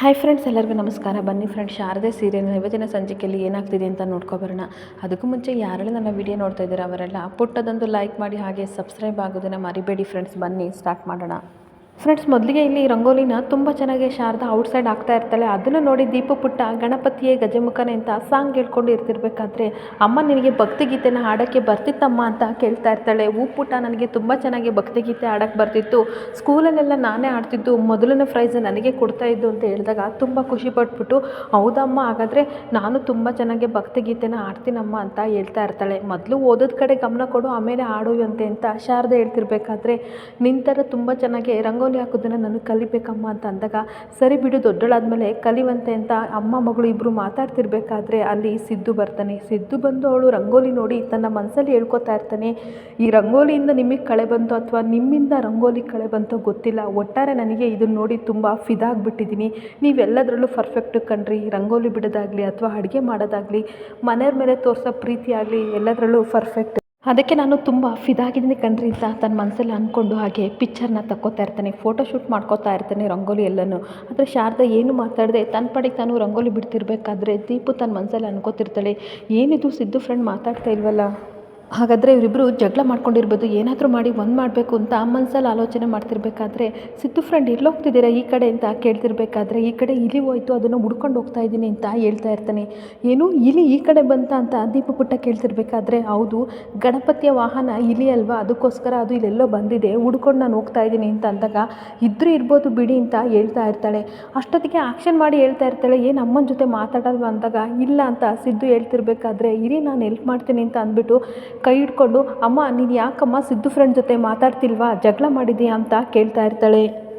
Hi friends ಎಲ್ಲರಿಗೂ ನಮಸ್ಕಾರ. ಬನ್ನಿ ಫ್ರೆಂಡ್ಸ್ ಶಾರದೆ ಸೀರಿಯಲ್ ಇವತ್ತಿನ ಸಂಚಿಕೆಯಲ್ಲಿ ಏನಾಗ್ತಿದೆ ಅಂತ ನೋಡ್ಕೊಬರೋಣ. ಅದಕ್ಕೂ ಮುಂಚೆ ಯಾರೆಲ್ಲ ನನ್ನ ವಿಡಿಯೋ ನೋಡ್ತಾ ಇದ್ದೀರಾ ಅವರೆಲ್ಲ ಪುಟ್ಟದೊಂದು ಲೈಕ್ ಮಾಡಿ ಹಾಗೆ ಸಬ್ಸ್ಕ್ರೈಬ್ ಆಗೋದನ್ನು ಮರಿಬೇಡಿ ಫ್ರೆಂಡ್ಸ್ ಬನ್ನಿ ಸ್ಟಾರ್ಟ್ ಮಾಡೋಣ. ಫ್ರೆಂಡ್ಸ್, ಮೊದಲಿಗೆ ಇಲ್ಲಿ ರಂಗೋಲಿನ ತುಂಬ ಚೆನ್ನಾಗಿ ಶಾರದಾ ಔಟ್ಸೈಡ್ ಆಗ್ತಾ ಇರ್ತಾಳೆ. ಅದನ್ನು ನೋಡಿ ದೀಪು ಪುಟ್ಟ ಗಣಪತಿಯೇ ಗಜಮುಖನೇ ಅಂತ ಸಾಂಗ್ ಹೇಳ್ಕೊಂಡು ಇರ್ತಿರ್ಬೇಕಾದ್ರೆ, ಅಮ್ಮ, ನಿನಗೆ ಭಕ್ತಿಗೀತೆನ ಹಾಡೋಕ್ಕೆ ಬರ್ತಿತ್ತಮ್ಮ ಅಂತ ಕೇಳ್ತಾ ಇರ್ತಾಳೆ. ಹೂ ಪುಟ್ಟ ನನಗೆ ತುಂಬ ಚೆನ್ನಾಗಿ ಭಕ್ತಿಗೀತೆ ಹಾಡೋಕ್ಕೆ ಬರ್ತಿತ್ತು. ಸ್ಕೂಲಲ್ಲೆಲ್ಲ ನಾನೇ ಆಡ್ತಿದ್ದು ಮೊದಲನೇ ಪ್ರೈಸ್ ನನಗೆ ಕೊಡ್ತಾ ಇದ್ದು ಅಂತ ಹೇಳಿದಾಗ ತುಂಬ ಖುಷಿ ಪಟ್ಬಿಟ್ಟು, ಹೌದಮ್ಮ, ಹಾಗಾದರೆ ನಾನು ತುಂಬ ಚೆನ್ನಾಗಿ ಭಕ್ತಿಗೀತೆನ ಹಾಡ್ತೀನಮ್ಮ ಅಂತ ಹೇಳ್ತಾ ಇರ್ತಾಳೆ. ಮೊದಲು ಓದೋದ ಕಡೆ ಗಮನ ಕೊಡು, ಆಮೇಲೆ ಹಾಡುವಂತೆ ಅಂತ ಶಾರದೆ ಹೇಳ್ತಿರ್ಬೇಕಾದ್ರೆ, ನಿಂತರ ತುಂಬ ಚೆನ್ನಾಗಿ ರಂಗೋಲಿ ಹಾಕೋದನ್ನು ನಾನು ಕಲಿಬೇಕಮ್ಮ ಅಂತ ಅಂದಾಗ, ಸರಿ ಬಿಡು, ದೊಡ್ಡಳಾದ್ಮೇಲೆ ಕಲಿವಂತೆ ಅಂತ ಅಮ್ಮ ಮಗಳು ಇಬ್ಬರು ಮಾತಾಡ್ತಿರ್ಬೇಕಾದ್ರೆ ಅಲ್ಲಿ ಸಿದ್ದು ಬರ್ತಾನೆ. ಸಿದ್ದು ಬಂದು ಅವಳು ರಂಗೋಲಿ ನೋಡಿ ತನ್ನ ಮನಸ್ಸಲ್ಲಿ ಹೇಳ್ಕೊತಾ ಇರ್ತಾನೆ. ಈ ರಂಗೋಲಿಯಿಂದ ನಿಮಗೆ ಕಳೆ ಬಂತು ಅಥವಾ ನಿಮ್ಮಿಂದ ರಂಗೋಲಿ ಕಳೆ ಬಂತೋ ಗೊತ್ತಿಲ್ಲ. ಒಟ್ಟಾರೆ ನನಗೆ ಇದನ್ನು ನೋಡಿ ತುಂಬ ಫಿದಾಗ್ಬಿಟ್ಟಿದ್ದೀನಿ ನೀವೆಲ್ಲದರಲ್ಲೂ ಪರ್ಫೆಕ್ಟ್ ಕಣ್ರಿ. ರಂಗೋಲಿ ಬಿಡೋದಾಗಲಿ ಅಥವಾ ಅಡುಗೆ ಮಾಡೋದಾಗಲಿ, ಮನೆಯವ್ರ ಮೇಲೆ ತೋರಿಸೋ ಪ್ರೀತಿ ಆಗಲಿ ಎಲ್ಲದರಲ್ಲೂ ಪರ್ಫೆಕ್ಟ್ ಅದಕ್ಕೆ ನಾನು ತುಂಬ ಫಿದಾಗಿದ್ದೀನಿ ಕಣ್ರಿ ಅಂತ ತನ್ನ ಮನಸ್ಸಲ್ಲಿ ಅಂದ್ಕೊಂಡು ಹಾಗೆ ಪಿಕ್ಚರ್ನ ತಕ್ಕೋತಾ ಇರ್ತಾನೆ ಫೋಟೋ ಶೂಟ್ ಮಾಡ್ಕೋತಾ ಇರ್ತಾನೆ ರಂಗೋಲಿ ಎಲ್ಲನೂ. ಆದರೆ ಶಾರದಾ ಏನು ಮಾತಾಡದೆ, ತನ್ನ ಪಡೆಗೆ ತಾನು ರಂಗೋಲಿ ಬಿಡ್ತಿರ್ಬೇಕಾದ್ರೆ ದೀಪು ತನ್ನ ಮನಸ್ಸಲ್ಲಿ ಅನ್ಕೋತಿರ್ತಾಳೆ, ಏನಿದು ಸಿದ್ದು ಫ್ರೆಂಡ್ ಮಾತಾಡ್ತಾ ಇಲ್ವಲ್ಲ? ಹಾಗಾದರೆ ಇವರಿಬ್ಬರು ಜಗಳ ಮಾಡ್ಕೊಂಡಿರ್ಬೋದು, ಏನಾದರೂ ಮಾಡಿ ಒಂದು ಮಾಡಬೇಕು ಅಂತ ಮನಸ್ಸಲ್ಲಿ ಆಲೋಚನೆ ಮಾಡ್ತಿರ್ಬೇಕಾದ್ರೆ, ಸಿದ್ದು ಫ್ರೆಂಡ್ ಎಲ್ಲೋಗ್ತಿದ್ದೀರಾ ಈ ಕಡೆ ಅಂತ ಕೇಳ್ತಿರ್ಬೇಕಾದ್ರೆ, ಈ ಕಡೆ ಇಲಿ ಹೋಯ್ತು, ಅದನ್ನು ಹುಡ್ಕೊಂಡು ಹೋಗ್ತಾ ಇದ್ದೀನಿ ಅಂತ ಹೇಳ್ತಾ ಇರ್ತಾನೆ. ಏನು ಇಲಿ ಈ ಕಡೆ ಬಂತ ಅಂತ ದೀಪ ಪುಟ್ಟ ಕೇಳ್ತಿರ್ಬೇಕಾದ್ರೆ, ಹೌದು, ಗಣಪತಿಯ ವಾಹನ ಇಲಿ ಅಲ್ವಾ, ಅದಕ್ಕೋಸ್ಕರ ಅದು ಇಲ್ಲೆಲ್ಲೋ ಬಂದಿದೆ, ಹುಡ್ಕೊಂಡು ನಾನು ಹೋಗ್ತಾ ಇದ್ದೀನಿ ಅಂತ ಅಂದಾಗ ಇದ್ರೂ ಇರ್ಬೋದು ಬಿಡಿ ಅಂತ ಹೇಳ್ತಾ ಇರ್ತಾಳೆ. ಅಷ್ಟೊತ್ತಿಗೆ ಆ್ಯಕ್ಷನ್ ಮಾಡಿ ಹೇಳ್ತಾ ಇರ್ತಾಳೆ, ಏನು ಅಮ್ಮನ ಜೊತೆ ಮಾತಾಡಲ್ವ ಅಂದಾಗ, ಇಲ್ಲ ಅಂತ ಸಿದ್ದು ಹೇಳ್ತಿರ್ಬೇಕಾದ್ರೆ, ಇರಿ, ನಾನು ಹೆಲ್ಪ್ ಮಾಡ್ತೀನಿ ಅಂತ ಅಂದ್ಬಿಟ್ಟು ಕೈ ಹಿಡ್ಕೊಂಡು ಅಮ್ಮ ನೀನು ಯಾಕಮ್ಮ ಸಿದ್ದು ಫ್ರೆಂಡ್ ಜೊತೆ ಮಾತಾಡ್ತಿಲ್ವಾ? ಜಗಳ ಮಾಡಿದೀಯಾ? ಅಂತ ಕೇಳ್ತಾ ಇರ್ತಾಳೆ.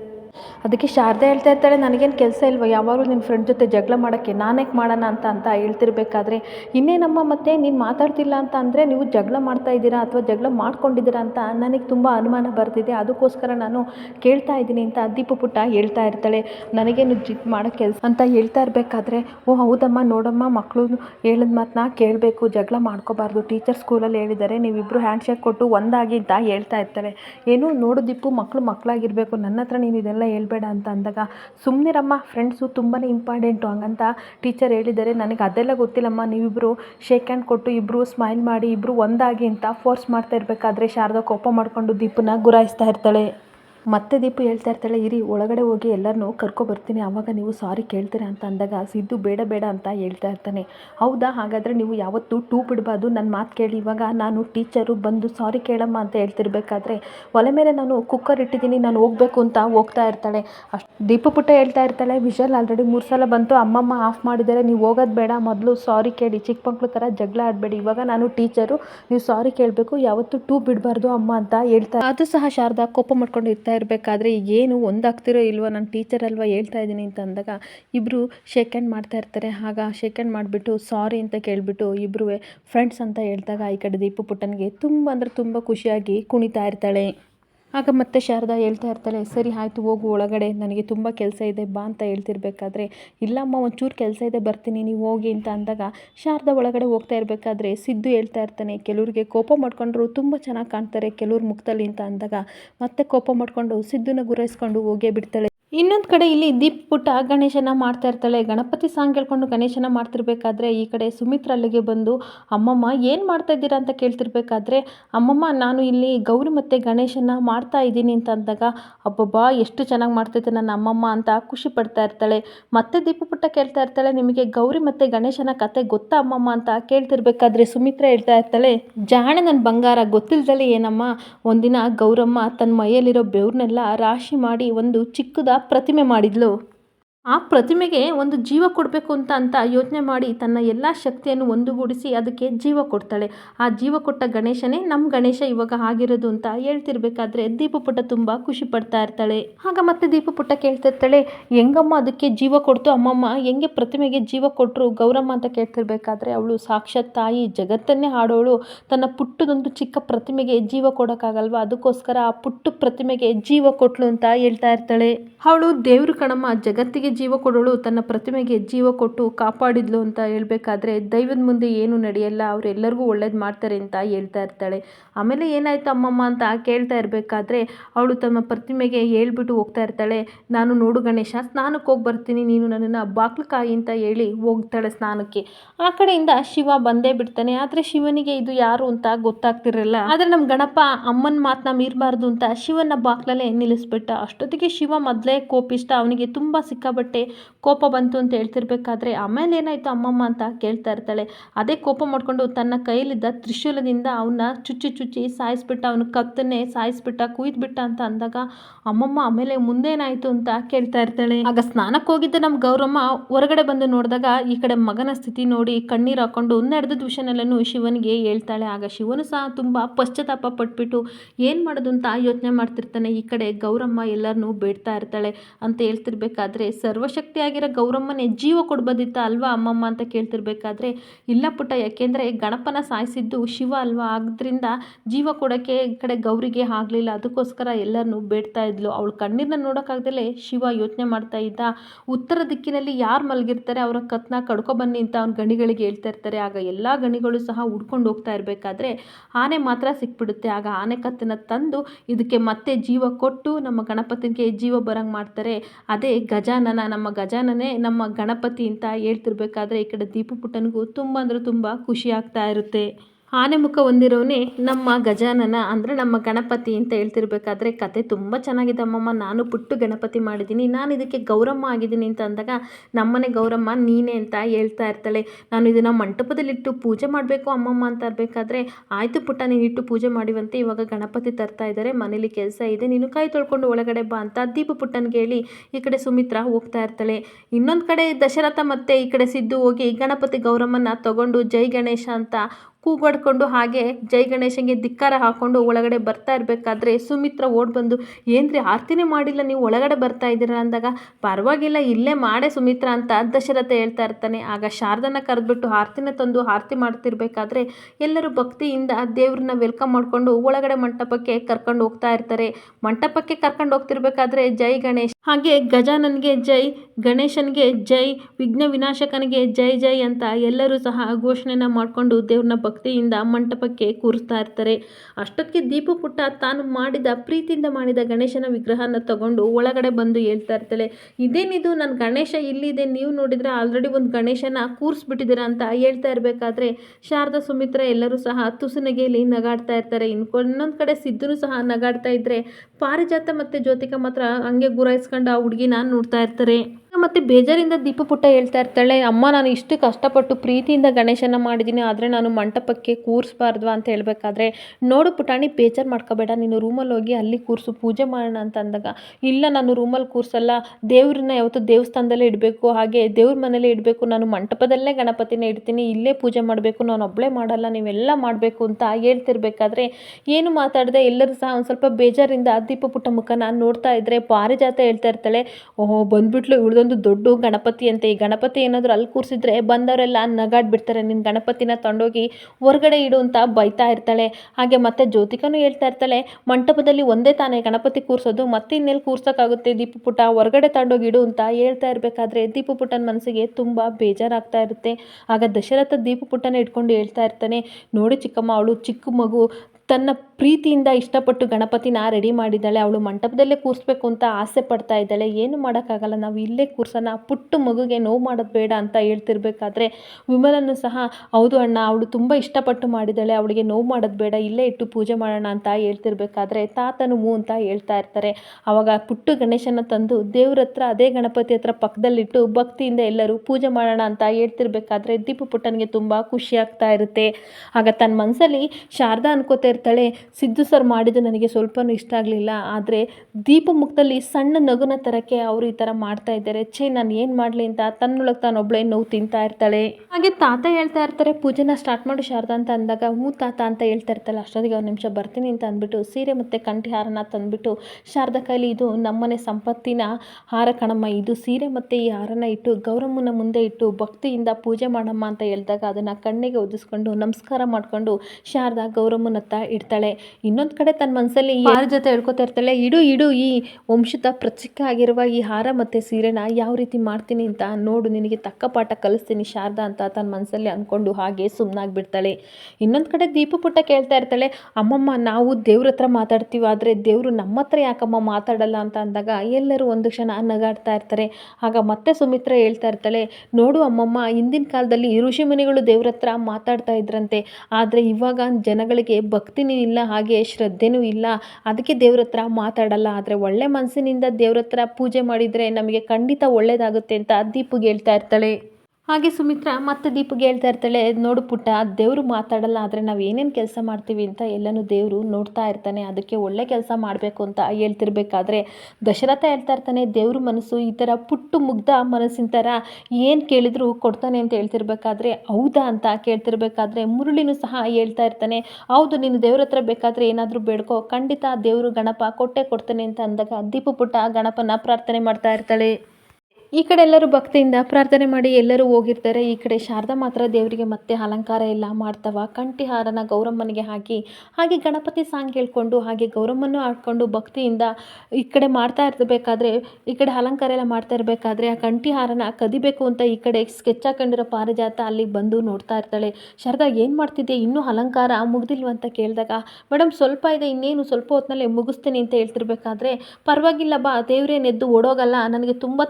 ಅದಕ್ಕೆ ಶಾರದೆ ಹೇಳ್ತಾ ಇರ್ತಾಳೆ, ನನಗೇನು ಕೆಲಸ ಇಲ್ವ? ಯಾವಾಗಲೂ ನಿನ್ನ ಫ್ರೆಂಡ್ ಜೊತೆ ಜಗಳ ಮಾಡೋಕ್ಕೆ ನಾನೇಕೆ ಮಾಡೋಣ ಅಂತ ಅಂತ ಹೇಳ್ತಿರ್ಬೇಕಾದ್ರೆ, ಇನ್ನೇನಮ್ಮ ಮತ್ತೆ? ನೀನು ಮಾತಾಡ್ತಿಲ್ಲ ಅಂತ ಅಂದರೆ ನೀವು ಜಗಳ ಮಾಡ್ತಾ ಇದ್ದೀರಾ ಅಥವಾ ಜಗಳ ಮಾಡ್ಕೊಂಡಿದ್ದೀರಾ ಅಂತ ನನಗೆ ತುಂಬ ಅನುಮಾನ ಬರ್ತಿದೆ. ಅದಕ್ಕೋಸ್ಕರ ನಾನು ಕೇಳ್ತಾ ಇದ್ದೀನಿ ಅಂತ ದೀಪು ಪುಟ್ಟ ಹೇಳ್ತಾ ಇರ್ತಾಳೆ. ನನಗೇನು ಜಿದ್ದು ಮಾಡೋ ಕೆಲಸ ಅಂತ ಹೇಳ್ತಾ ಇರಬೇಕಾದ್ರೆ, ಓ ಹೌದಮ್ಮ, ನೋಡಮ್ಮ ಮಕ್ಕಳು ಹೇಳಿದ ಮಾತನ್ನ ಕೇಳಬೇಕು, ಜಗಳ ಮಾಡ್ಕೋಬಾರ್ದು. ಟೀಚರ್ ಸ್ಕೂಲಲ್ಲಿ ಹೇಳಿದ್ದಾರೆ ನೀವಿಬ್ಬರು ಹ್ಯಾಂಡ್ ಶೇಕ್ ಕೊಟ್ಟು ಒಂದಾಗಿ ಅಂತ ಹೇಳ್ತಾ ಇರ್ತಾಳೆ. ಏನು ನೋಡು ದೀಪು ಮಕ್ಕಳು ಮಕ್ಕಳಾಗಿರಬೇಕು ನನ್ನ ಹತ್ರ ನೀನು ಇದೆಲ್ಲ ಹೇಳ್ಬೇಡ ಅಂತ ಅಂದಾಗ ಸುಮ್ಮನಿರಮ್ಮ ಫ್ರೆಂಡ್ಸು ತುಂಬಾ ಇಂಪಾರ್ಟೆಂಟು ಹಂಗಂತ ಟೀಚರ್ ಹೇಳಿದ್ದಾರೆ. ನನಗೆ ಅದೆಲ್ಲ ಗೊತ್ತಿಲ್ಲಮ್ಮ ನೀವಿಬ್ಬರು ಶೇಕ್ ಹ್ಯಾಂಡ್ ಕೊಟ್ಟು ಇಬ್ಬರು ಸ್ಮೈಲ್ ಮಾಡಿ ಇಬ್ಬರು ಒಂದಾಗಿ ಅಂತ ಫೋರ್ಸ್ ಮಾಡ್ತಾ ಇರಬೇಕಾದ್ರೆ ಶಾರದಾ ಕೋಪ ಮಾಡಿಕೊಂಡು ದೀಪನ ಗುರಾಯಿಸ್ತಾ ಇರ್ತಾಳೆ. ಮತ್ತೆ ದೀಪು ಹೇಳ್ತಾ ಇರ್ತಾಳೆ, ಇರಿ, ಒಳಗಡೆ ಹೋಗಿ ಎಲ್ಲರನ್ನೂ ಕರ್ಕೊಬರ್ತೀನಿ ಆವಾಗ ನೀವು ಸಾರಿ ಕೇಳ್ತೀರಾ? ಅಂತ ಅಂದಾಗ ಸಿದ್ದು, ಬೇಡ ಬೇಡ ಅಂತ ಹೇಳ್ತಾ ಇರ್ತಾನೆ. ಹೌದಾ? ಹಾಗಾದರೆ ನೀವು ಯಾವತ್ತೂ ಟೂ ಬಿಡಬಾರ್ದು ನನ್ನ ಮಾತು ಕೇಳಿ, ಇವಾಗ ನಾನು ಟೀಚರು ಬಂದು ಸಾರಿ ಕೇಳಮ್ಮ ಅಂತ ಹೇಳ್ತಿರ್ಬೇಕಾದ್ರೆ, ಒಲೆ ಮೇಲೆ ನಾನು ಕುಕ್ಕರ್ ಇಟ್ಟಿದ್ದೀನಿ, ನಾನು ಹೋಗಬೇಕು ಅಂತ ಹೋಗ್ತಾ ಇರ್ತಾಳೆ. ಅಷ್ಟು ದೀಪು ಪುಟ್ಟ ಹೇಳ್ತಾ ಇರ್ತಾಳೆ ವಿಷಲ್ ಆಲ್ರೆಡಿ ಮೂರು ಸಲ ಬಂತು, ಅಮ್ಮಮ್ಮ ಆಫ್ ಮಾಡಿದರೆ ನೀವು ಹೋಗೋದು ಬೇಡ, ಮೊದಲು ಸಾರಿ ಕೇಳಿ ಚಿಕ್ಕ ಮಕ್ಕಳು ಥರ ಜಗಳ ಆಡಬೇಡಿ, ಇವಾಗ ನಾನು ಟೀಚರು, ನೀವು ಸಾರಿ ಕೇಳಬೇಕು, ಯಾವತ್ತೂ ಟೂ ಬಿಡಬಾರ್ದು ಅಮ್ಮ ಅಂತ ಹೇಳ್ತಾ ಅದು ಸಹ ಶಾರದಾ ಕೋಪ ಮಾಡ್ಕೊಂಡು ಇರ್ತಾ ಇರಬೇಕಾದ್ರೆ ಏನು ಒಂದಾಗ್ತಿರೋ ಇಲ್ವೋ, ನಾನು ಟೀಚರ್ ಅಲ್ವಾ ಹೇಳ್ತಾ ಇದ್ದೀನಿ ಅಂತ ಅಂದಾಗ ಇಬ್ಬರು ಶೇಕ್ ಹ್ಯಾಂಡ್ ಮಾಡ್ತಾ ಇರ್ತಾರೆ. ಆಗ ಶೇಕ್ ಹ್ಯಾಂಡ್ ಮಾಡಿಬಿಟ್ಟು ಸಾರಿ ಅಂತ ಕೇಳಿಬಿಟ್ಟು ಇಬ್ಬರೂ ಫ್ರೆಂಡ್ಸ್ ಅಂತ ಹೇಳ್ದಾಗ ಈ ಕಡೆ ದೀಪು ಪುಟ್ಟನಿಗೆ ತುಂಬ ಅಂದರೆ ತುಂಬ ಖುಷಿಯಾಗಿ ಕುಣಿತಾ ಇರ್ತಾಳೆ. ಆಗ ಮತ್ತೆ ಶಾರದಾ ಹೇಳ್ತಾ ಇರ್ತಾಳೆ, ಸರಿ, ಆಯಿತು, ಹೋಗು, ಒಳಗಡೆ. ನನಗೆ ತುಂಬ ಕೆಲಸ ಇದೆ, ಬಾ ಅಂತ ಹೇಳ್ತಿರ್ಬೇಕಾದ್ರೆ. ಇಲ್ಲಮ್ಮ, ಒಂಚೂರು ಕೆಲಸ ಇದೆ, ಬರ್ತೀನಿ, ನೀವು ಹೋಗಿ ಅಂತ ಅಂದಾಗ ಶಾರದಾ ಒಳಗಡೆ ಹೋಗ್ತಾ ಇರಬೇಕಾದ್ರೆ ಸಿದ್ದು ಹೇಳ್ತಾ ಇರ್ತಾನೆ, ಕೆಲವ್ರಿಗೆ ಕೋಪ ಮಾಡ್ಕೊಂಡ್ರು ತುಂಬ ಚೆನ್ನಾಗಿ ಕಾಣ್ತಾರೆ, ಕೆಲವ್ರ ಮುಖದಲ್ಲಿ ಅಂತ ಅಂದಾಗ ಮತ್ತೆ ಕೋಪ ಮಾಡಿಕೊಂಡು ಸಿದ್ದುನ ಗುರೈಸ್ಕೊಂಡು ಹೋಗೇ ಬಿಡ್ತಾಳೆ. ಇನ್ನೊಂದು ಕಡೆ ಇಲ್ಲಿ ದೀಪ್ ಪುಟ್ಟ ಗಣೇಶನ ಮಾಡ್ತಾ ಇರ್ತಾಳೆ. ಗಣಪತಿ ಸಾಂಗ್ ಹೇಳ್ಕೊಂಡು ಗಣೇಶನ ಮಾಡ್ತಿರ್ಬೇಕಾದ್ರೆ ಈ ಕಡೆ ಸುಮಿತ್ರ ಅಲ್ಲಿಗೆ ಬಂದು, ಅಮ್ಮಮ್ಮ, ಏನು ಮಾಡ್ತಾ ಇದ್ದೀರಾ ಅಂತ ಕೇಳ್ತಿರ್ಬೇಕಾದ್ರೆ, ಅಮ್ಮಮ್ಮ, ನಾನು ಇಲ್ಲಿ ಗೌರಿ ಮತ್ತು ಗಣೇಶನ ಮಾಡ್ತಾ ಇದ್ದೀನಿ ಅಂತ ಅಂದಾಗ, ಅಬ್ಬಬ್ಬಾ, ಎಷ್ಟು ಚೆನ್ನಾಗಿ ಮಾಡ್ತೈತೆ ನನ್ನ ಅಮ್ಮಮ್ಮ ಅಂತ ಖುಷಿ ಪಡ್ತಾ ಇರ್ತಾಳೆ. ಮತ್ತೆ ದೀಪ ಪುಟ್ಟ ಕೇಳ್ತಾ ಇರ್ತಾಳೆ, ನಿಮಗೆ ಗೌರಿ ಮತ್ತು ಗಣೇಶನ ಕತೆ ಗೊತ್ತಾ ಅಮ್ಮಮ್ಮ ಅಂತ ಕೇಳ್ತಿರ್ಬೇಕಾದ್ರೆ ಸುಮಿತ್ರ ಹೇಳ್ತಾ ಇರ್ತಾಳೆ, ಜಾಣೆ ನನ್ನ ಬಂಗಾರ, ಗೊತ್ತಿಲ್ದಲೆ ಏನಮ್ಮ? ಒಂದಿನ ಗೌರಮ್ಮ ತನ್ನ ಮೈಯಲ್ಲಿರೋ ಬೆವ್ರನ್ನೆಲ್ಲ ರಾಶಿ ಮಾಡಿ ಒಂದು ಚಿಕ್ಕದ ಪ್ರತಿಮೆ ಮಾಡಿದ್ಲು. ಆ ಪ್ರತಿಮೆಗೆ ಒಂದು ಜೀವ ಕೊಡಬೇಕು ಅಂತ ಅಂತ ಯೋಚನೆ ಮಾಡಿ ತನ್ನ ಎಲ್ಲ ಶಕ್ತಿಯನ್ನು ಒಂದುಗೂಡಿಸಿ ಅದಕ್ಕೆ ಜೀವ ಕೊಡ್ತಾಳೆ. ಆ ಜೀವ ಕೊಟ್ಟ ಗಣೇಶನೇ ನಮ್ಮ ಗಣೇಶ ಇವಾಗ ಆಗಿರೋದು ಅಂತ ಹೇಳ್ತಿರ್ಬೇಕಾದ್ರೆ ದೀಪಪುಟ್ಟ ತುಂಬ ಖುಷಿ ಪಡ್ತಾ ಇರ್ತಾಳೆ. ಆಗ ಮತ್ತೆ ದೀಪಪುಟ್ಟ ಕೇಳ್ತಿರ್ತಾಳೆ ಹೆಂಗಮ್ಮ ಅದಕ್ಕೆ ಜೀವ ಕೊಡ್ತು? ಅಮ್ಮಮ್ಮ, ಹೆಂಗೆ ಪ್ರತಿಮೆಗೆ ಜೀವ ಕೊಟ್ಟರು ಗೌರಮ್ಮ ಅಂತ ಕೇಳ್ತಿರ್ಬೇಕಾದ್ರೆ ಅವಳು ಸಾಕ್ಷಾತ್ ತಾಯಿ ಜಗತ್ತನ್ನೇ ಆಡೋಳು ತನ್ನ ಪುಟ್ಟದೊಂದು ಚಿಕ್ಕ ಪ್ರತಿಮೆಗೆ ಜೀವ ಕೊಡೋಕ್ಕಾಗಲ್ವ? ಅದಕ್ಕೋಸ್ಕರ ಆ ಪುಟ್ಟ ಪ್ರತಿಮೆಗೆ ಜೀವ ಕೊಟ್ಲು ಅಂತ ಹೇಳ್ತಾ ಇರ್ತಾಳೆ. ಅವಳು, ದೇವ್ರ ಕಣಮ್ಮ, ಜಗತ್ತಿಗೆ ಜೀವ ಕೊಡೋಳು, ತನ್ನ ಪ್ರತಿಮೆಗೆ ಜೀವ ಕೊಟ್ಟು ಕಾಪಾಡಿದ್ಲು ಅಂತ ಹೇಳ್ಬೇಕಾದ್ರೆ ದೈವದ ಮುಂದೆ ಏನು ನಡೆಯಲ್ಲ, ಅವರೆಲ್ಲರಿಗೂ ಒಳ್ಳೇದು ಮಾಡ್ತಾರೆ ಅಂತ ಹೇಳ್ತಾ ಇರ್ತಾಳೆ. ಆಮೇಲೆ ಏನಾಯ್ತು ಅಮ್ಮಮ್ಮ ಅಂತ ಕೇಳ್ತಾ ಇರಬೇಕಾದ್ರೆ ಅವಳು ತಮ್ಮ ಪ್ರತಿಮೆಗೆ ಹೇಳ್ಬಿಟ್ಟು ಹೋಗ್ತಾ ಇರ್ತಾಳೆ. ನಾನು ನೋಡು ಗಣೇಶ ಸ್ನಾನಕ್ಕೆ ಹೋಗಿ ಬರ್ತೀನಿ, ನೀನು ನನ್ನನ್ನು ಬಾಕ್ಲು ಕಾಯಿ ಅಂತ ಹೇಳಿ ಹೋಗ್ತಾಳೆ ಸ್ನಾನಕ್ಕೆ. ಆ ಕಡೆಯಿಂದ ಶಿವ ಬಂದೇ ಬಿಡ್ತಾನೆ. ಆದರೆ ಶಿವನಿಗೆ ಇದು ಯಾರು ಅಂತ ಗೊತ್ತಾಗ್ತಿರಲ್ಲ. ಆದರೆ ನಮ್ಮ ಗಣಪ ಅಮ್ಮನ ಮಾತನ್ನ ಮೀರಬಾರ್ದು ಅಂತ ಶಿವನ ಬಾಕ್ಲಲ್ಲೇ ನಿಲ್ಲಿಸ್ಬಿಟ್ಟ. ಅಷ್ಟೊತ್ತಿಗೆ ಶಿವ ಮೊದಲೇ ಕೋಪಿಷ್ಟ ಅವನಿಗೆ ತುಂಬ ಸಿಕ್ಕಾಬಟ್ಟೆ ಕೋಪ ಬಂತು ಅಂತ ಹೇಳ್ತಿರ್ಬೇಕಾದ್ರೆ ಆಮೇಲೆ ಏನಾಯ್ತು ಅಮ್ಮಮ್ಮ ಅಂತ ಕೇಳ್ತಾ ಇರ್ತಾಳೆ. ಅದೇ ಕೋಪ ಮಾಡ್ಕೊಂಡು ತನ್ನ ಕೈಲಿದ್ದ ತ್ರಿಶೂಲದಿಂದ ಅವನ್ನ ಚುಚ್ಚಿ ಚುಚ್ಚಿ ಸಾಯಿಸ್ಬಿಟ್ಟ, ಅವನ ಕತ್ತನ್ನೇ ಸಾಯಿಸ್ಬಿಟ್ಟ, ಕುಯ್ದ್ಬಿಟ್ಟ ಅಂತ ಅಂದಾಗ ಅಮ್ಮಮ್ಮ ಆಮೇಲೆ ಮುಂದೇನಾಯ್ತು ಅಂತ ಕೇಳ್ತಾ ಇರ್ತಾಳೆ. ಆಗ ಸ್ನಾನಕ್ಕೆ ಹೋಗಿದ್ದ ನಮ್ಮ ಗೌರಮ್ಮ ಹೊರಗಡೆ ಬಂದು ನೋಡಿದಾಗ ಈ ಕಡೆ ಮಗನ ಸ್ಥಿತಿ ನೋಡಿ ಕಣ್ಣೀರು ಹಾಕೊಂಡು ನಡೆದ ವಿಷಯನೆಲ್ಲನೂ ಶಿವನಿಗೆ ಹೇಳ್ತಾಳೆ. ಆಗ ಶಿವನು ಸಹ ತುಂಬ ಪಶ್ಚಾತ್ತಾಪ ಪಟ್ಬಿಟ್ಟು ಏನು ಮಾಡೋದು ಅಂತ ಯೋಚನೆ ಮಾಡ್ತಿರ್ತಾನೆ. ಈ ಕಡೆ ಗೌರಮ್ಮ ಎಲ್ಲರನ್ನೂ ಬೇಡ್ತಾ ಇರ್ತಾಳೆ ಅಂತ ಹೇಳ್ತಿರ್ಬೇಕಾದ್ರೆ ಸರ್ವಶಕ್ತಿಯಾಗಿರೋ ಗೌರಮ್ಮನೇ ಜೀವ ಕೊಡ್ಬೋದಿತ್ತ ಅಲ್ವಾ ಅಮ್ಮಮ್ಮ ಅಂತ ಕೇಳ್ತಿರ್ಬೇಕಾದ್ರೆ? ಇಲ್ಲ ಪುಟ್ಟ, ಯಾಕೆಂದರೆ ಗಣಪನ ಸಾಯಿಸಿದ್ದು ಶಿವ ಅಲ್ವಾ? ಆದ್ದರಿಂದ ಜೀವ ಕೊಡೋಕ್ಕೆ ಈ ಕಡೆ ಗೌರಿಗೆ ಆಗಲಿಲ್ಲ. ಅದಕ್ಕೋಸ್ಕರ ಎಲ್ಲರನ್ನೂ ಬೇಡ್ತಾ ಇದ್ಲು. ಅವಳು ಕಣ್ಣೀರನ್ನ ನೋಡೋಕ್ಕಾಗ್ದಲೇ ಶಿವ ಯೋಚನೆ ಮಾಡ್ತಾ ಇದ್ದ. ಉತ್ತರ ದಿಕ್ಕಿನಲ್ಲಿ ಯಾರು ಮಲಗಿರ್ತಾರೆ, ಅವರ ಕತ್ನ ಕಡ್ಕೊ ಬನ್ನಿ ಅಂತ ಅವ್ನ ಗಣಿಗಳಿಗೆ ಹೇಳ್ತಾ ಇರ್ತಾರೆ. ಆಗ ಎಲ್ಲ ಗಣಿಗಳು ಸಹ ಉಡ್ಕೊಂಡು ಹೋಗ್ತಾ ಇರಬೇಕಾದ್ರೆ ಆನೆ ಮಾತ್ರ ಸಿಕ್ಬಿಡುತ್ತೆ. ಆಗ ಆನೆ ಕತ್ತನ್ನು ತಂದು ಇದಕ್ಕೆ ಮತ್ತೆ ಜೀವ ಕೊಟ್ಟು ನಮ್ಮ ಗಣಪತಿಗೆ ಜೀವ ಬರಂಗೆ ಮಾಡ್ತಾರೆ. ಅದೇ ಗಜಾನನ ನಮ್ಮ ಗಜಾನನೇ, ನಮ್ಮ ಗಣಪತಿ ಅಂತ ಹೇಳ್ತಿರ್ಬೇಕಾದ್ರೆ ಈ ಕಡೆ ದೀಪು ಪುಟ್ಟನಿಗೂ ತುಂಬ ಅಂದರೆ ತುಂಬ ಖುಷಿ ಆಗ್ತಾ ಇರುತ್ತೆ. ಆನೆ ಮುಖ ಹೊಂದಿರೋನೇ ನಮ್ಮ ಗಜಾನನ, ಅಂದರೆ ನಮ್ಮ ಗಣಪತಿ ಅಂತ ಹೇಳ್ತಿರ್ಬೇಕಾದ್ರೆ ಕತೆ ತುಂಬ ಚೆನ್ನಾಗಿದೆ ಅಮ್ಮಮ್ಮ. ನಾನು ಪುಟ್ಟು ಗಣಪತಿ ಮಾಡಿದ್ದೀನಿ. ನಾನು ಇದಕ್ಕೆ ಗೌರಮ್ಮ ಆಗಿದ್ದೀನಿ ಅಂತ ಅಂದಾಗ ನಮ್ಮನೆ ಗೌರಮ್ಮ ನೀನೇ ಅಂತ ಹೇಳ್ತಾ ಇರ್ತಾಳೆ. ನಾನು ಇದನ್ನು ಮಂಟಪದಲ್ಲಿಟ್ಟು ಪೂಜೆ ಮಾಡಬೇಕು ಅಮ್ಮಮ್ಮ ಅಂತ ಇರಬೇಕಾದ್ರೆ ಆಯಿತು ಪುಟ್ಟ, ನೀನು ಇಟ್ಟು ಪೂಜೆ ಮಾಡಿವಂತೆ. ಇವಾಗ ಗಣಪತಿ ತರ್ತಾ ಇದ್ದಾರೆ ಮನೇಲಿ ಕೆಲಸ ಇದೆ. ನೀನು ಕೈ ತೊಳ್ಕೊಂಡು ಒಳಗಡೆ ಬಾ ಅಂತ ದೀಪ ಪುಟ್ಟನಿಗೆ ಹೇಳಿ ಈ ಕಡೆ ಸುಮಿತ್ರಾ ಹೋಗ್ತಾ ಇರ್ತಾಳೆ. ಇನ್ನೊಂದು ಕಡೆ ದಶರಥ ಮತ್ತೆ ಈ ಕಡೆ ಸಿದ್ದು ಹೋಗಿ ಗಣಪತಿ ಗೌರಮ್ಮನ ತಗೊಂಡು ಜೈ ಗಣೇಶ ಅಂತ ಕೂಗಾಡ್ಕೊಂಡು ಹಾಗೆ ಜೈ ಗಣೇಶನಿಗೆ ಧಿಕ್ಕಾರ ಹಾಕ್ಕೊಂಡು ಒಳಗಡೆ ಬರ್ತಾ ಇರಬೇಕಾದ್ರೆ ಸುಮಿತ್ರ ಓಡ್ ಬಂದು, ಏನ್ರಿ ಆರ್ತಿನೇ ಮಾಡಿಲ್ಲ, ನೀವು ಒಳಗಡೆ ಬರ್ತಾ ಇದ್ದೀರ? ಅಂದಾಗ, ಪರವಾಗಿಲ್ಲ, ಇಲ್ಲೇ ಮಾಡೇ ಸುಮಿತ್ರ ಅಂತ ದಶರಥ ಹೇಳ್ತಾ ಇರ್ತಾನೆ. ಆಗ ಶಾರದನ ಕರೆದ್ಬಿಟ್ಟು ಆರ್ತಿನ ತಂದು ಆರತಿ ಮಾಡ್ತಿರ್ಬೇಕಾದ್ರೆ ಎಲ್ಲರೂ ಭಕ್ತಿಯಿಂದ ದೇವ್ರನ್ನ ವೆಲ್ಕಮ್ ಮಾಡಿಕೊಂಡು ಒಳಗಡೆ ಮಂಟಪಕ್ಕೆ ಕರ್ಕೊಂಡು ಹೋಗ್ತಾ ಇರ್ತಾರೆ. ಮಂಟಪಕ್ಕೆ ಕರ್ಕೊಂಡು ಹೋಗ್ತಿರ್ಬೇಕಾದ್ರೆ ಜೈ ಗಣೇಶ್. ಹಾಗೆ ಗಜಾನನ್ಗೆ ಜೈ, ಗಣೇಶನ್ಗೆ ಜೈ, ವಿಘ್ನ ವಿನಾಶಕನಿಗೆ ಜೈ ಜೈ ಅಂತ ಎಲ್ಲರೂ ಸಹ ಘೋಷಣೆನ ಮಾಡಿಕೊಂಡು ದೇವ್ರನ್ನ ಭಕ್ತಿಯಿಂದ ಮಂಟಪಕ್ಕೆ ಕೂರಿಸ್ತಾ ಇರ್ತಾರೆ. ಅಷ್ಟಕ್ಕೆ ದೀಪು ಪುಟ್ಟ ತಾನು ಮಾಡಿದ ಪ್ರೀತಿಯಿಂದ ಮಾಡಿದ ಗಣೇಶನ ವಿಗ್ರಹನ ತಗೊಂಡು ಒಳಗಡೆ ಬಂದು ಹೇಳ್ತಾ ಇರ್ತಾಳೆ, ಇದೇನಿದು? ನನ್ನ ಗಣೇಶ ಇಲ್ಲಿದೆ, ನೀವು ನೋಡಿದರೆ ಆಲ್ರೆಡಿ ಒಂದು ಗಣೇಶನ ಕೂರಿಸ್ಬಿಟ್ಟಿದ್ದೀರಾ ಅಂತ ಹೇಳ್ತಾ ಇರಬೇಕಾದ್ರೆ ಶಾರದಾ, ಸುಮಿತ್ರ ಎಲ್ಲರೂ ಸಹ ತುಸುನಗೆಯಲ್ಲಿ ನಗಾಡ್ತಾ ಇರ್ತಾರೆ. ಇನ್ನು ಇನ್ನೊಂದು ಕಡೆ ಸಿದ್ಧನು ಸಹ ನಗಾಡ್ತಾ ಇದ್ದರೆ ಪಾರಿಜಾತ ಮತ್ತು ಜ್ಯೋತಿಕ ಮಾತ್ರ ಹಂಗೆ ಗುರಾಯಿಸ್ಕೊಂಡು ಆ ಹುಡುಗಿನ ನೋಡ್ತಾ ಇರ್ತಾರೆ. ಮತ್ತು ಬೇಜಾರಿಂದ ದೀಪ ಪುಟ್ಟ ಹೇಳ್ತಾ ಇರ್ತಾಳೆ, ಅಮ್ಮ, ನಾನು ಇಷ್ಟು ಕಷ್ಟಪಟ್ಟು ಪ್ರೀತಿಯಿಂದ ಗಣೇಶನ ಮಾಡಿದ್ದೀನಿ ಆದರೆ ನಾನು ಮಂಟಪಕ್ಕೆ ಕೂರಿಸ್ಬಾರ್ದು ಅಂತ ಹೇಳಬೇಕಾದ್ರೆ, ನೋಡು ಪುಟಾಣಿ, ಬೇಜಾರು ಮಾಡ್ಕೋಬೇಡ, ನೀನು ರೂಮಲ್ಲಿ ಹೋಗಿ ಅಲ್ಲಿ ಕೂರಿಸು, ಪೂಜೆ ಮಾಡೋಣ ಅಂತ ಅಂದಾಗ, ಇಲ್ಲ ನಾನು ರೂಮಲ್ಲಿ ಕೂರಿಸಲ್ಲ, ದೇವ್ರನ್ನ ಯಾವತ್ತು ದೇವಸ್ಥಾನದಲ್ಲೇ ಇಡಬೇಕು, ಹಾಗೆ ದೇವ್ರ ಮನೇಲೇ ಇಡಬೇಕು, ನಾನು ಮಂಟಪದಲ್ಲೇ ಗಣಪತಿನ ಇಡ್ತೀನಿ, ಇಲ್ಲೇ ಪೂಜೆ ಮಾಡಬೇಕು, ನಾನು ಒಬ್ಬಳೇ ಮಾಡಲ್ಲ, ನೀವೆಲ್ಲ ಮಾಡಬೇಕು ಅಂತ ಹೇಳ್ತಿರ್ಬೇಕಾದ್ರೆ, ಏನು ಮಾತಾಡದೆ, ಎಲ್ಲರೂ ಸಹ ಒಂದು ಸ್ವಲ್ಪ ಬೇಜಾರಿಂದ ದೀಪ ಪುಟ್ಟ ಮುಖ ನಾನು ನೋಡ್ತಾ ಇದ್ದರೆ ಪಾರಿಜಾತ ಹೇಳ್ತಾ ಇರ್ತಾಳೆ, ಓಹೋ, ಬಂದ್ಬಿಟ್ಲು ಇವಳ್ದೊಂದು ದೊಡ್ಡ ಗಣಪತಿ ಅಂತೆ. ಈ ಗಣಪತಿ ಏನಾದರೂ ಅಲ್ಲಿ ಕೂರಿಸಿದ್ರೆ ಬಂದವರೆಲ್ಲ ನಗಾಡ್ಬಿಡ್ತಾರೆ. ನಿನ್ನ ಗಣಪತಿನ ತಂಡೋಗಿ ಹೊರಗಡೆ ಇಡು ಅಂತ ಬೈತಾ ಇರ್ತಾಳೆ. ಹಾಗೆ ಮತ್ತೆ ಜ್ಯೋತಿಕನೂ ಹೇಳ್ತಾ ಇರ್ತಾಳೆ, ಮಂಟಪದಲ್ಲಿ ಒಂದೇ ತಾನೇ ಗಣಪತಿ ಕೂರಿಸೋದು, ಮತ್ತೆ ಇನ್ನೆಲ್ಲಿ ಕೂರ್ಸೋಕ್ಕಾಗುತ್ತೆ? ದೀಪು ಪುಟ ಹೊರಗಡೆ ತಂಡೋಗಿ ಇಡು ಅಂತ ಹೇಳ್ತಾ ಇರಬೇಕಾದ್ರೆ ದೀಪು ಪುಟ್ಟನ ಮನಸ್ಸಿಗೆ ತುಂಬ ಬೇಜಾರಾಗ್ತಾ ಇರುತ್ತೆ. ಆಗ ದಶರಥ ದೀಪು ಪುಟ್ಟನ ಇಟ್ಕೊಂಡು ಹೇಳ್ತಾ ಇರ್ತಾನೆ, ನೋಡಿ ಚಿಕ್ಕಮ್ಮ, ಅವಳು ಚಿಕ್ಕ ಮಗು ತನ್ನ ಪ್ರೀತಿಯಿಂದ ಇಷ್ಟಪಟ್ಟು ಗಣಪತಿನ ರೆಡಿ ಮಾಡಿದ್ದಾಳೆ. ಅವಳು ಮಂಟಪದಲ್ಲೇ ಕೂರಿಸ್ಬೇಕು ಅಂತ ಆಸೆ ಪಡ್ತಾ ಇದ್ದಾಳೆ. ಏನು ಮಾಡೋಕ್ಕಾಗಲ್ಲ. ನಾವು ಇಲ್ಲೇ ಕೂರ್ಸೋಣ. ಪುಟ್ಟ ಮಗುಗೆ ನೋವು ಮಾಡೋದು ಬೇಡ ಅಂತ ಹೇಳ್ತಿರ್ಬೇಕಾದ್ರೆ ವಿಮಲನ್ನು ಸಹ, ಹೌದು ಅಣ್ಣ, ಅವಳು ತುಂಬ ಇಷ್ಟಪಟ್ಟು ಮಾಡಿದ್ದಾಳೆ. ಅವಳಿಗೆ ನೋವು ಮಾಡೋದು ಬೇಡ. ಇಲ್ಲೇ ಇಟ್ಟು ಪೂಜೆ ಮಾಡೋಣ ಅಂತ ಹೇಳ್ತಿರ್ಬೇಕಾದ್ರೆ ತಾತನು ಮೂ ಅಂತ ಹೇಳ್ತಾ ಇರ್ತಾರೆ. ಆವಾಗ ಪುಟ್ಟು ಗಣೇಶನ ತಂದು ದೇವ್ರ ಹತ್ರ, ಅದೇ ಗಣಪತಿ ಹತ್ರ ಪಕ್ಕದಲ್ಲಿಟ್ಟು ಭಕ್ತಿಯಿಂದ ಎಲ್ಲರೂ ಪೂಜೆ ಮಾಡೋಣ ಅಂತ ಹೇಳ್ತಿರ್ಬೇಕಾದ್ರೆ ದೀಪ ಪುಟ್ಟನಿಗೆ ತುಂಬ ಖುಷಿ ಆಗ್ತಾ ಇರುತ್ತೆ. ಆಗ ತನ್ನ ಮನಸ್ಸಲ್ಲಿ ಶಾರದಾ ಅನ್ಕೋತಾ ಇರ್ತಾಳೆ ಸಿದ್ದು ಸರ್ ಮಾಡಿದ್ದು ನನಗೆ ಸ್ವಲ್ಪನೂ ಇಷ್ಟ ಆಗಲಿಲ್ಲ. ಆದರೆ ದೀಪ ಮುಖದಲ್ಲಿ ಸಣ್ಣ ನಗುನ ತರಕ್ಕೆ ಅವರು ಈ ಥರ ಮಾಡ್ತಾ ಇದ್ದಾರೆ. ಛೇ, ನಾನು ಏನು ಮಾಡಲಿ ಅಂತ ತನ್ನೊಳಗೆ ತಾನೊಬ್ಳೆ ನೋವು ತಿಂತಾ ಇರ್ತಾಳೆ. ಹಾಗೆ ತಾತ ಹೇಳ್ತಾ ಇರ್ತಾರೆ, ಪೂಜೆನ ಸ್ಟಾರ್ಟ್ ಮಾಡು ಶಾರದಾ ಅಂತ ಅಂದಾಗ ಹ್ಞೂ ತಾತ ಅಂತ ಹೇಳ್ತಾ ಇರ್ತಾಳೆ. ಅಷ್ಟೊತ್ತಿಗೆ ಒಂದು ನಿಮಿಷ ಬರ್ತೀನಿ ಅಂತ ಅಂದ್ಬಿಟ್ಟು ಸೀರೆ ಮತ್ತು ಕಂಠಿಹಾರನ ತಂದುಬಿಟ್ಟು ಶಾರದಾ ಕೈಲಿ ಇದು ನಮ್ಮನೆ ಸಂಪತ್ತಿನ ಹಾರ ಕಣಮ್ಮ. ಇದು ಸೀರೆ ಮತ್ತು ಈ ಹಾರನ ಇಟ್ಟು ಗೌರಮ್ಮನ ಮುಂದೆ ಇಟ್ಟು ಭಕ್ತಿಯಿಂದ ಪೂಜೆ ಮಾಡಮ್ಮ ಅಂತ ಹೇಳಿದಾಗ ಅದನ್ನು ಕಣ್ಣಿಗೆ ಒದಿಸ್ಕೊಂಡು ನಮಸ್ಕಾರ ಮಾಡಿಕೊಂಡು ಶಾರದಾ ಗೌರಮ್ಮನ ಇಡ್ತಾಳೆ. ಇನ್ನೊಂದು ಕಡೆ ತನ್ನ ಮನಸ್ಸಲ್ಲಿ ಈ ಹಾರ ಜೊತೆ ಹೇಳ್ಕೊತಾ ಇರ್ತಾಳೆ. ಇಡು ಇಡು, ಈ ವಂಶದ ಪ್ರಚಿಕ್ಕ ಆಗಿರುವ ಈ ಹಾರ ಮತ್ತು ಸೀರೆನ ಯಾವ ರೀತಿ ಮಾಡ್ತೀನಿ ಅಂತ ನೋಡು. ನಿನಗೆ ತಕ್ಕ ಪಾಠ ಕಲಿಸ್ತೀನಿ ಶಾರದಾ ಅಂತ ತನ್ನ ಮನಸ್ಸಲ್ಲಿ ಅಂದ್ಕೊಂಡು ಹಾಗೆ ಸುಮ್ಮನಾಗ್ಬಿಡ್ತಾಳೆ ಇನ್ನೊಂದು ಕಡೆ ದೀಪು ಪುಟ್ಟ ಕೇಳ್ತಾ ಇರ್ತಾಳೆ, ಅಮ್ಮಮ್ಮ, ನಾವು ದೇವ್ರ ಹತ್ರ ಮಾತಾಡ್ತೀವಿ. ಆದರೆ ದೇವರು ನಮ್ಮ ಹತ್ರ ಯಾಕಮ್ಮ ಮಾತಾಡಲ್ಲ? ಅಂತ ಅಂದಾಗ ಎಲ್ಲರೂ ಒಂದು ಕ್ಷಣ ನಗಾಡ್ತಾ ಇರ್ತಾರೆ. ಆಗ ಮತ್ತೆ ಸುಮಿತ್ರ ಹೇಳ್ತಾ ಇರ್ತಾಳೆ, ನೋಡು ಅಮ್ಮಮ್ಮ, ಹಿಂದಿನ ಕಾಲದಲ್ಲಿ ಋಷಿ ಮುನಿಗಳು ದೇವ್ರ ಹತ್ರ ಮಾತಾಡ್ತಾ ಇದ್ರಂತೆ. ಆದರೆ ಇವಾಗ ಜನಗಳಿಗೆ ಭಕ್ತಿನೂ ಇಲ್ಲ, ಹಾಗೆ ಶ್ರದ್ಧೆನೂ ಇಲ್ಲ. ಅದಕ್ಕೆ ದೇವ್ರ ಹತ್ರ ಮಾತಾಡಲ್ಲ. ಆದರೆ ಒಳ್ಳೆ ಮನಸ್ಸಿನಿಂದ ದೇವ್ರ ಹತ್ರ ಪೂಜೆ ಮಾಡಿದರೆ ನಮಗೆ ಖಂಡಿತ ಒಳ್ಳೆಯದಾಗುತ್ತೆ ಅಂತ ದೀಪುಗೆ ಹೇಳ್ತಾ ಇರ್ತಾಳೆ. ಹಾಗೆ ಸುಮಿತ್ರ, ಮತ್ತೆ ದೀಪಿಗೆ ಹೇಳ್ತಾ ಇರ್ತಾಳೆ, ನೋಡು ಪುಟ್ಟ, ದೇವರು ಮಾತಾಡಲ್ಲ, ಆದರೆ ನಾವು ಏನೇನು ಕೆಲಸ ಮಾಡ್ತೀವಿ ಅಂತ ಎಲ್ಲನೂ ದೇವರು ನೋಡ್ತಾ ಇರ್ತಾನೆ. ಅದಕ್ಕೆ ಒಳ್ಳೆ ಕೆಲಸ ಮಾಡಬೇಕು ಅಂತ ಹೇಳ್ತಿರ್ಬೇಕಾದ್ರೆ ದಶರಥ ಹೇಳ್ತಾ ಇರ್ತಾನೆ, ದೇವ್ರ ಮನಸ್ಸು ಈ ಥರ ಪುಟ್ಟು ಮುಗ್ಧ ಮನಸ್ಸಿನ ಥರ ಏನು ಕೇಳಿದ್ರು ಕೊಡ್ತಾನೆ ಅಂತ ಹೇಳ್ತಿರ್ಬೇಕಾದ್ರೆ ಹೌದಾ ಅಂತ ಕೇಳ್ತಿರ್ಬೇಕಾದ್ರೆ ಮುರುಳಿನೂ ಸಹ ಹೇಳ್ತಾ ಇರ್ತಾನೆ. ಹೌದು, ನೀನು ದೇವ್ರ ಹತ್ರ ಬೇಕಾದರೆ ಏನಾದರೂ ಬೇಡ್ಕೋ. ಖಂಡಿತ ದೇವರು ಗಣಪ ಕೊಟ್ಟೆ ಕೊಡ್ತಾನೆ ಅಂತ ಅಂದಾಗ ದೀಪ ಪುಟ್ಟ ಗಣಪನ ಪ್ರಾರ್ಥನೆ ಮಾಡ್ತಾ ಇರ್ತಾಳೆ. ಈ ಕಡೆ ಎಲ್ಲರೂ ಭಕ್ತಿಯಿಂದ ಪ್ರಾರ್ಥನೆ ಮಾಡಿ ಎಲ್ಲರೂ ಹೋಗಿರ್ತಾರೆ. ಈ ಕಡೆ ಶಾರದಾ ಮಾತ್ರ ದೇವರಿಗೆ ಮತ್ತೆ ಅಲಂಕಾರ ಎಲ್ಲ ಮಾಡ್ತವ. ಕಂಠಿ ಹಾರನ ಗೌರಮ್ಮನಿಗೆ ಹಾಕಿ, ಹಾಗೆ ಗಣಪತಿ ಸಾಂಗ್ ಹೇಳ್ಕೊಂಡು, ಹಾಗೆ ಗೌರಮ್ಮನ್ನು ಆಡ್ಕೊಂಡು ಭಕ್ತಿಯಿಂದ ಈ ಕಡೆ ಮಾಡ್ತಾ ಇರಬೇಕಾದ್ರೆ, ಈ ಕಡೆ ಅಲಂಕಾರ ಎಲ್ಲ ಮಾಡ್ತಾ ಇರಬೇಕಾದ್ರೆ, ಆ ಕಂಠಿ ಹಾರನ ಕದಿಬೇಕು ಅಂತ ಈ ಕಡೆ ಸ್ಕೆಚ್ ಹಾಕೊಂಡಿರೋ ಪಾರಿಜಾತ ಅಲ್ಲಿ ಬಂದು ನೋಡ್ತಾ ಇರ್ತಾಳೆ. ಶಾರದಾ, ಏನು ಮಾಡ್ತಿದ್ದೆ ಇನ್ನೂ ಅಲಂಕಾರ ಮುಗ್ದಿಲ್ವ ಅಂತ ಕೇಳಿದಾಗ ಮೇಡಮ್ ಸ್ವಲ್ಪ ಇದೆ, ಇನ್ನೇನು ಸ್ವಲ್ಪ ಹೊತ್ತಿನಲ್ಲೇ ಮುಗಿಸ್ತೀನಿ ಅಂತ ಹೇಳ್ತಿರ್ಬೇಕಾದ್ರೆ, ಪರವಾಗಿಲ್ಲ ಬಾ ದೇವ್ರೇನೆದ್ದು ಓಡೋಗಲ್ಲ, ನನಗೆ ತುಂಬ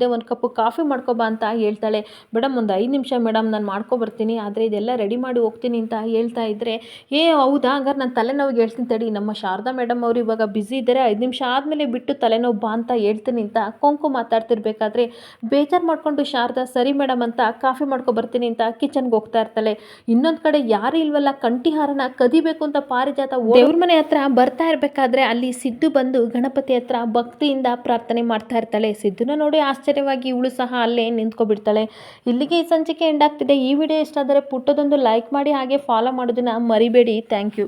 ತಲೆನೋವ್ತಿದೆ ಒಂದು ಕಪ್ಪು ಕಾಫಿ ಮಾಡ್ಕೊಬಾ ಅಂತ ಹೇಳ್ತಾಳೆ. ಮೇಡಮ್ ಒಂದು ಐದು ನಿಮಿಷ ಮೇಡಮ್ ನಾನು ಮಾಡ್ಕೊಬರ್ತೀನಿ ಆದರೆ ಇದೆಲ್ಲ ರೆಡಿ ಮಾಡಿ ಹೋಗ್ತೀನಿ ಅಂತ ಹೇಳ್ತಾ ಇದ್ದರೆ ಏ, ಹೌದಾ? ಹಂಗಾರೆ ನಾನು ತಲೆನೋವಿಗೆ ಹೇಳ್ತೀನಿ ತಡಿ. ನಮ್ಮ ಶಾರದಾ ಮೇಡಮ್ ಅವರು ಇವಾಗ ಬ್ಯುಸಿ ಇದ್ದಾರೆ ಐದು ನಿಮಿಷ ಆದಮೇಲೆ ಬಿಟ್ಟು ತಲೆನೋವು ಬಾ ಅಂತ ಹೇಳ್ತೀನಿ ಅಂತ ಕೊಂಕು ಮಾತಾಡ್ತಿರ್ಬೇಕಾದ್ರೆ, ಬೇಜಾರು ಮಾಡಿಕೊಂಡು ಶಾರದಾ, ಸರಿ ಮೇಡಮ್ ಅಂತ ಕಾಫಿ ಮಾಡ್ಕೊಬರ್ತೀನಿ ಅಂತ ಕಿಚನ್ಗೆ ಹೋಗ್ತಾ ಇರ್ತಾಳೆ. ಇನ್ನೊಂದು ಕಡೆ, ಯಾರು ಇಲ್ವಲ್ಲ, ಕಂಠಿಹಾರನ ಕದಿಬೇಕು ಅಂತ ಪಾರಿಜಾತ ದೇವ್ರ ಮನೆ ಹತ್ರ ಬರ್ತಾ ಇರಬೇಕಾದ್ರೆ ಅಲ್ಲಿ ಸಿದ್ದು ಬಂದು ಗಣಪತಿ ಹತ್ರ ಭಕ್ತಿಯಿಂದ ಪ್ರಾರ್ಥನೆ ಮಾಡ್ತಾ ಇರ್ತಾಳೆ. ಸಿದ್ದುನ ನೋಡಿ ಆಶ್ಚರ್ಯವಾಗಿ ಇವಳು ಸಹ ಅಲ್ಲೇ ನಿಂತ್ಕೊಬಿಡ್ತಾಳೆ. ಇಲ್ಲಿಗೆ ಈ ಸಂಚಿಕೆ ಎಂಡ್ ಆಗ್ತಿದೆ. ಈ ವಿಡಿಯೋ ಇಷ್ಟ ಆದರೆ ಪುಟ್ಟದೊಂದು ಲೈಕ್ ಮಾಡಿ ಹಾಗೆ ಫಾಲೋ ಮಾಡೋದನ್ನ ಮರಿಬೇಡಿ. Thank you